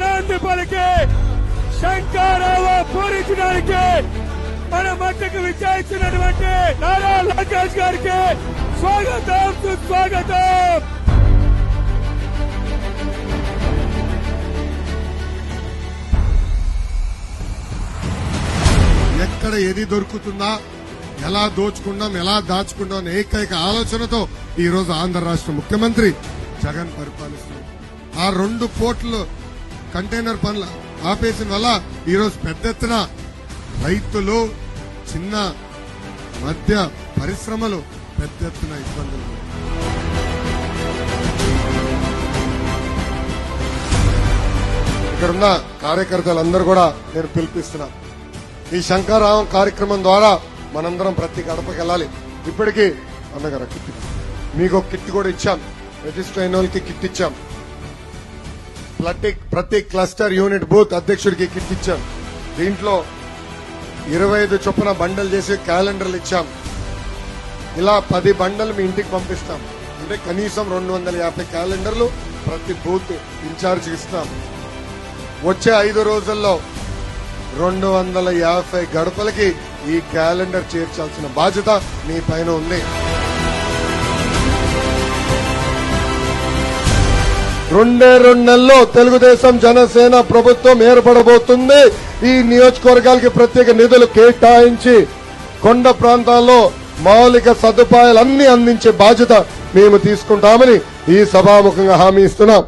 నాంది పలికి శంకారావ పూరించడానికి మన మధ్యకు విచారించినటువంటి నారా లోకేష్ గారికి స్వాగతం సుస్వాగతం! ఎక్కడ ఏది దొరుకుతుందా ఎలా దోచుకుందాం ఎలా దాచుకుందాం అనే ఏకైక ఆలోచనతో ఈ రోజు ఆంధ్ర రాష్ట్ర ముఖ్యమంత్రి జగన్ పరిపాలిస్తున్నారు. ఆ రెండు కోట్లు కంటైనర్ పనులు ఆపేసిన వల్ల ఈరోజు పెద్ద ఎత్తున రైతులు చిన్న మధ్య పరిశ్రమలు పెద్ద ఎత్తున ఇబ్బందులు ఇక్కడున్న కార్యకర్తలందరూ కూడా నేను పిలిపిస్తున్నా. ఈ శంకరావం కార్యక్రమం ద్వారా మనందరం ప్రతి గడపకి వెళ్ళాలి. ఇప్పటికీ అన్నగారు కిట్ మీకు ఒక కిట్ కూడా ఇచ్చాం. రిజిస్టర్ అయిన వాళ్ళకి కిట్ ఇచ్చాం. ప్రతి క్లస్టర్ యూనిట్ బూత్ అధ్యక్షుడికి కిట్ ఇచ్చాం. దీంట్లో ఇరవై ఐదు చొప్పున బండలు చేసి క్యాలెండర్లు ఇచ్చాం. ఇలా పది బండలు మీ ఇంటికి పంపిస్తాం. అంటే కనీసం రెండు వందల యాభై క్యాలెండర్లు ప్రతి బూత్ ఇన్ఛార్జ్ ఇస్తాం. వచ్చే ఐదు రోజుల్లో రెండు వందల యాభై గడపలకి ఈ క్యాలెండర్ చేర్చాల్సిన బాధ్యత మీ పైన ఉంది. రెండే రెండు నెలల్లో తెలుగుదేశం జనసేన ప్రభుత్వం ఏర్పడబోతుంది. ఈ నియోజకవర్గాలకి ప్రత్యేక నిధులు కేటాయించి కొండ ప్రాంతాల్లో మౌలిక సదుపాయాలన్నీ అందించే బాధ్యత మేము తీసుకుంటామని ఈ సభాముఖంగా హామీ ఇస్తున్నాం.